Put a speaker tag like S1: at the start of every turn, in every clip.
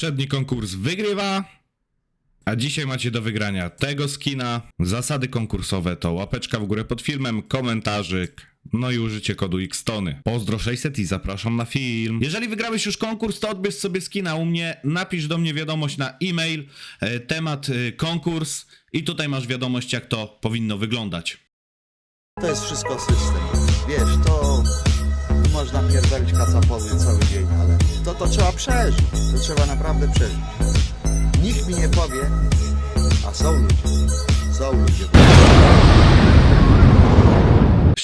S1: Poprzedni konkurs wygrywa, a dzisiaj macie do wygrania tego skina. Zasady konkursowe to łapeczka w górę pod filmem, komentarzyk, no i użycie kodu XTONY. Pozdro 600 i zapraszam na film. Jeżeli wygrałeś już konkurs, to odbierz sobie skina u mnie, napisz do mnie wiadomość na e-mail, e, temat e, konkurs i tutaj masz wiadomość jak to powinno wyglądać.
S2: To jest wszystko system. Wiesz, to można pierdolić kacapowy cały dzień, ale to, to trzeba przeżyć. To trzeba naprawdę przeżyć. Nikt mi nie powie, a są ludzie. Są ludzie.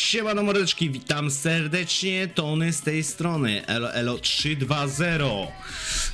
S1: Siemano mordeczki, witam serdecznie, Tony z tej strony, elo elo 320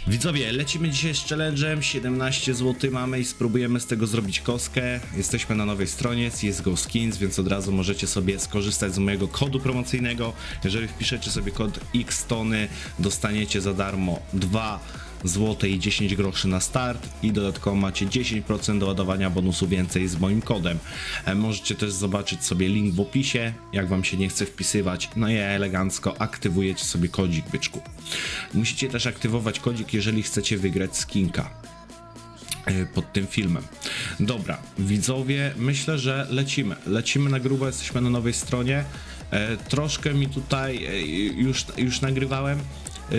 S1: Widzowie, lecimy dzisiaj z challenge'em, 17 zł mamy i spróbujemy z tego zrobić koskę Jesteśmy na nowej stronie, CSGO Skins, więc od razu możecie sobie skorzystać z mojego kodu promocyjnego. Jeżeli wpiszecie sobie kod XTONY, dostaniecie za darmo 2 złote i 10 groszy na start i dodatkowo macie 10% do ładowania bonusu więcej z moim kodem. E, Możecie też zobaczyć sobie link w opisie, jak wam się nie chce wpisywać, no i elegancko aktywujecie sobie kodzik byczku. Musicie też aktywować kodzik, jeżeli chcecie wygrać skinka e, pod tym filmem. Dobra, widzowie, myślę, że lecimy. Lecimy na grubo, jesteśmy na nowej stronie. E, troszkę mi tutaj już, już nagrywałem. E,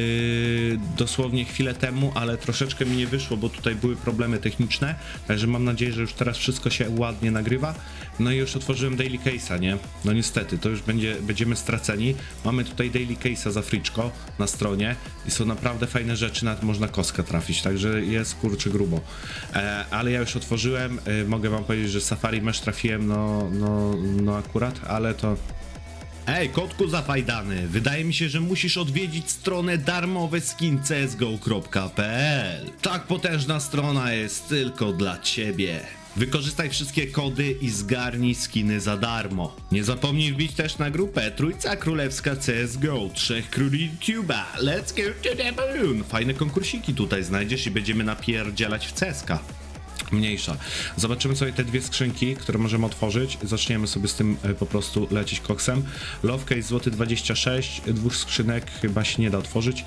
S1: dosłownie chwilę temu, ale troszeczkę mi nie wyszło, bo tutaj były problemy techniczne. Także mam nadzieję, że już teraz wszystko się ładnie nagrywa. No i już otworzyłem Daily Case'a, nie? No niestety, to już będzie, będziemy straceni. Mamy tutaj Daily Case'a za friczko na stronie i są naprawdę fajne rzeczy, nawet można koskę trafić, także jest kurczę grubo. E, ale ja już otworzyłem, e, mogę wam powiedzieć, że Safari Mesh trafiłem, no, no, no akurat, ale to Ej, kotku zafajdany, wydaje mi się, że musisz odwiedzić stronę darmoweskin.csgo.pl Tak potężna strona jest tylko dla ciebie. Wykorzystaj wszystkie kody i zgarnij skiny za darmo. Nie zapomnij wbić też na grupę Trójca Królewska CSGO, Trzech Króli YouTube'a, Let's go to the balloon. Fajne konkursiki tutaj znajdziesz i będziemy napierdzielać w CSKA mniejsza. Zobaczymy sobie te dwie skrzynki, które możemy otworzyć. Zaczniemy sobie z tym e, po prostu lecieć koksem. Love Case złoty 26, dwóch skrzynek chyba się nie da otworzyć,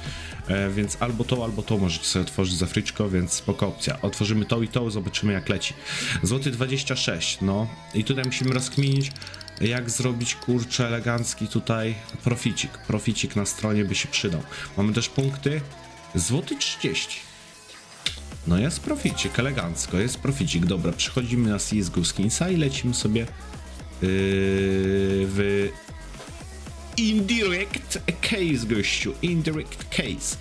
S1: e, więc albo to, albo to możecie sobie otworzyć za fryczko, więc spoko opcja. Otworzymy to i to, zobaczymy jak leci. Złoty 26, no i tutaj musimy rozkminić jak zrobić kurczę elegancki tutaj proficik. Proficik na stronie by się przydał. Mamy też punkty. Złoty 30. No jest proficik, elegancko, jest proficik. Dobra, przechodzimy na CSGO Skinsa i lecimy sobie yy, w Indirect Case, gościu. Indirect Case.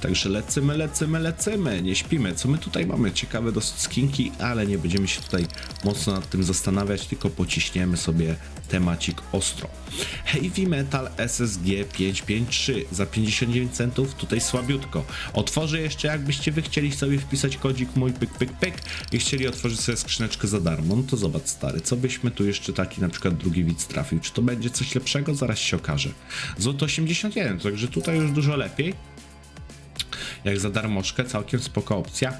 S1: Także lecimy, lecimy, lecimy. Nie śpimy. Co my tutaj mamy? Ciekawe dosyć skinki, ale nie będziemy się tutaj mocno nad tym zastanawiać, tylko pociśniemy sobie temacik ostro. Heavy Metal SSG 553 za 59 centów, tutaj słabiutko. Otworzę jeszcze, jakbyście wy chcieli sobie wpisać kodzik mój pyk, pyk, pyk i chcieli otworzyć sobie skrzyneczkę za darmo. No to zobacz stary, co byśmy tu jeszcze taki na przykład drugi widz trafił? Czy to będzie coś lepszego? Zaraz się okaże. Złoto 81, także tutaj już dużo lepiej. Jak za darmożkę, całkiem spoko opcja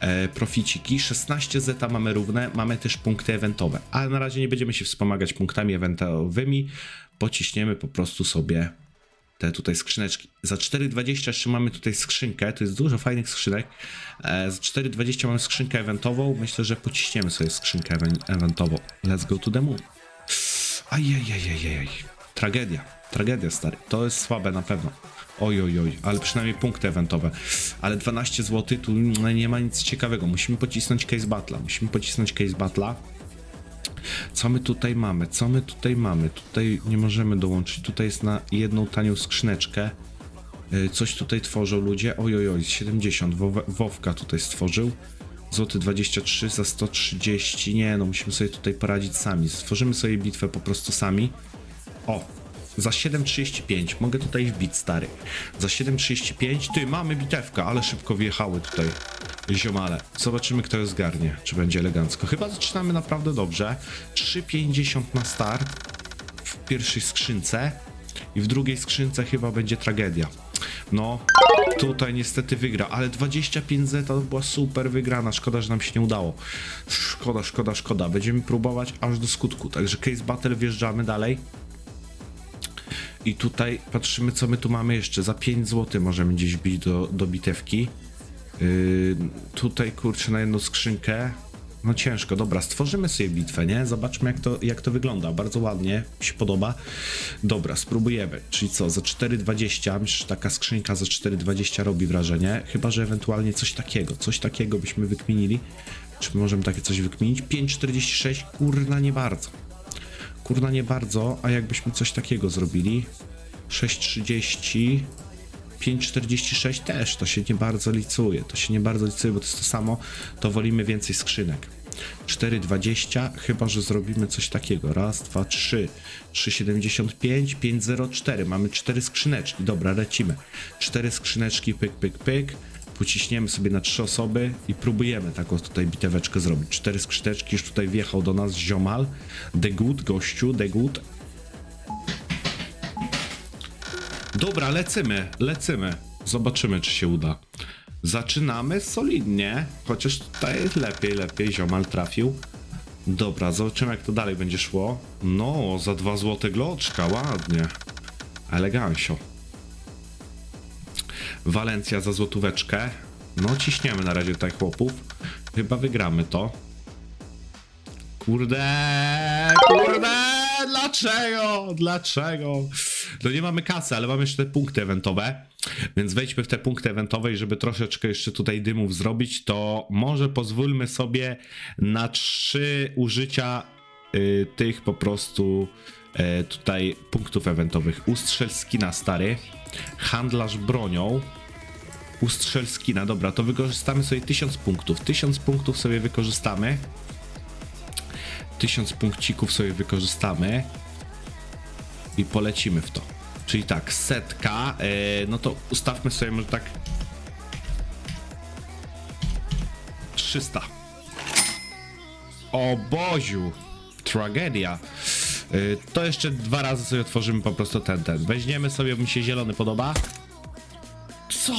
S1: e, proficiki. 16 zeta mamy równe, mamy też punkty eventowe, ale na razie nie będziemy się wspomagać punktami eventowymi, pociśniemy po prostu sobie te tutaj skrzyneczki. Za 4,20 jeszcze mamy tutaj skrzynkę, to jest dużo fajnych skrzynek. E, za 4,20 mamy skrzynkę eventową, myślę, że pociśniemy sobie skrzynkę eventową. Let's go to the moon. Ajajajajaj. Tragedia. Tragedia, stary. To jest słabe na pewno. Oj, oj, oj, ale przynajmniej punkty eventowe. Ale 12 zł tu nie ma nic ciekawego. Musimy pocisnąć case battle'a. Musimy pocisnąć case battle'a. Co my tutaj mamy? Co my tutaj mamy? Tutaj nie możemy dołączyć. Tutaj jest na jedną tanią skrzyneczkę. Y, Coś tutaj tworzą ludzie. Oj, oj, oj, 70. Wowe- Wowka tutaj stworzył. Złoty 23 za 130. Nie, no musimy sobie tutaj poradzić sami. Stworzymy sobie bitwę po prostu sami. O, za 7,35. Mogę tutaj wbić, stary. Za 7,35. Ty, mamy bitewkę, ale szybko wjechały tutaj ziomale. Zobaczymy, kto ją zgarnie. Czy będzie elegancko. Chyba zaczynamy naprawdę dobrze. 3,50 na start w pierwszej skrzynce. I w drugiej skrzynce chyba będzie tragedia. No, tutaj niestety wygra, ale 25 Z to była super wygrana. Szkoda, że nam się nie udało. Szkoda, szkoda, szkoda. Będziemy próbować aż do skutku. Także case battle wjeżdżamy dalej. I tutaj patrzymy, co my tu mamy jeszcze. Za 5 zł możemy gdzieś wbić do, do bitewki. Yy, tutaj kurczę na jedną skrzynkę. No ciężko, dobra, stworzymy sobie bitwę, nie? Zobaczmy jak to, jak to wygląda. Bardzo ładnie, mi się podoba. Dobra, spróbujemy. Czyli co, za 4,20, myślę, że taka skrzynka za 4,20 robi wrażenie. Chyba, że ewentualnie coś takiego, coś takiego byśmy wykminili. Czy możemy takie coś wykminić? 5,46, kurna nie bardzo. Kurna nie bardzo, a jakbyśmy coś takiego zrobili? 6,30... 5,46 też, to się nie bardzo licuje, to się nie bardzo licuje, bo to jest to samo, to wolimy więcej skrzynek. 4,20, chyba że zrobimy coś takiego. Raz, dwa, trzy. 3,75, 5,04. Mamy cztery skrzyneczki. Dobra, lecimy. Cztery skrzyneczki, pyk, pyk, pyk. Pociśniemy sobie na trzy osoby i próbujemy taką tutaj biteweczkę zrobić. Cztery skrzyneczki, już tutaj wjechał do nas ziomal. The good, gościu, the good. Dobra, lecymy, lecymy. Zobaczymy, czy się uda. Zaczynamy solidnie, chociaż tutaj lepiej, lepiej ziomal trafił. Dobra, zobaczymy jak to dalej będzie szło. No, za dwa złote gloczka, ładnie. Elegancio. Walencja za złotóweczkę. No, ciśniemy na razie tutaj chłopów. Chyba wygramy to. Kurde, kurde, dlaczego, dlaczego? No nie mamy kasy, ale mamy jeszcze te punkty eventowe, więc wejdźmy w te punkty eventowe i żeby troszeczkę jeszcze tutaj dymów zrobić, to może pozwólmy sobie na trzy użycia y, tych po prostu tutaj punktów eventowych. Ustrzel skina stary, handlarz bronią, ustrzel skina, dobra, to wykorzystamy sobie 1000 punktów. 1000 punktów sobie wykorzystamy. 1000 punkcików sobie wykorzystamy i polecimy w to. Czyli tak, setka, e, no to ustawmy sobie może tak 300. O Boziu, tragedia. E, to jeszcze dwa razy sobie otworzymy po prostu ten, ten. Weźmiemy sobie, mi się zielony podoba. Co?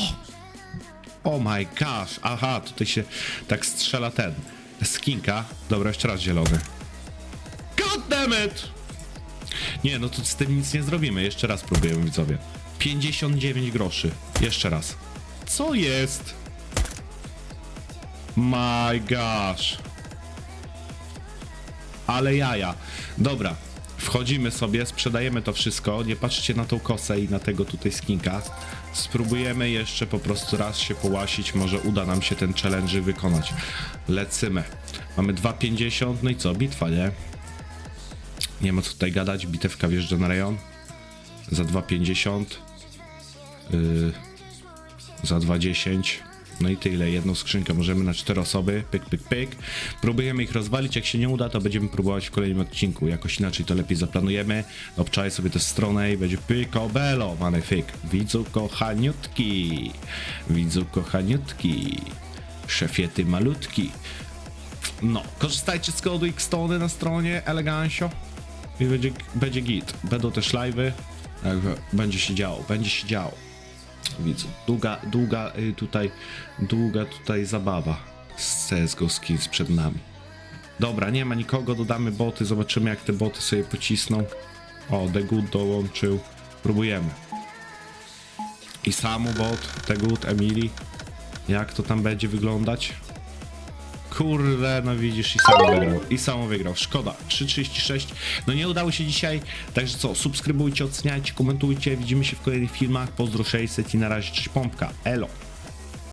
S1: Oh my gosh, aha, tutaj się tak strzela ten. Skinka. Dobra, jeszcze raz zielony. God damn it! Nie, no to z tym nic nie zrobimy. Jeszcze raz próbujemy, widzowie. 59 groszy. Jeszcze raz. Co jest? My gosh. Ale jaja. Dobra. Wchodzimy sobie, sprzedajemy to wszystko. Nie patrzcie na tą kosę i na tego tutaj skinka. Spróbujemy jeszcze po prostu raz się połasić. Może uda nam się ten challenge wykonać. Lecymy. Mamy 2,50. No i co? Bitwa, nie? Nie ma co tutaj gadać. Bitewka wjeżdża na rejon. Za 2,50. Yy, za 2,10. No i tyle. Jedną skrzynkę możemy na cztery osoby. Pyk, pyk, pyk. Próbujemy ich rozwalić. Jak się nie uda, to będziemy próbować w kolejnym odcinku. Jakoś inaczej to lepiej zaplanujemy. Obczaję sobie tę stronę i będzie pykobelo. Mamy fyk. Widzu kochaniutki. Widzu kochaniutki. Szefiety malutki. No, korzystajcie z kodu Xtony na stronie Elegancio i będzie, będzie git. Będą też live'y, będzie się działo, będzie się działo. Widzę, długa, długa y, tutaj, długa tutaj zabawa z CSGO Skins przed nami. Dobra, nie ma nikogo, dodamy boty, zobaczymy jak te boty sobie pocisną. O, Good dołączył, próbujemy. I samu bot, Good, Emily. Jak to tam będzie wyglądać? Kurde, no widzisz, i samo wygrał. I samo wygrał. Szkoda. 3,36. No nie udało się dzisiaj. Także co, subskrybujcie, oceniajcie, komentujcie. Widzimy się w kolejnych filmach. Pozdro 600 i na razie cześć pompka. Elo.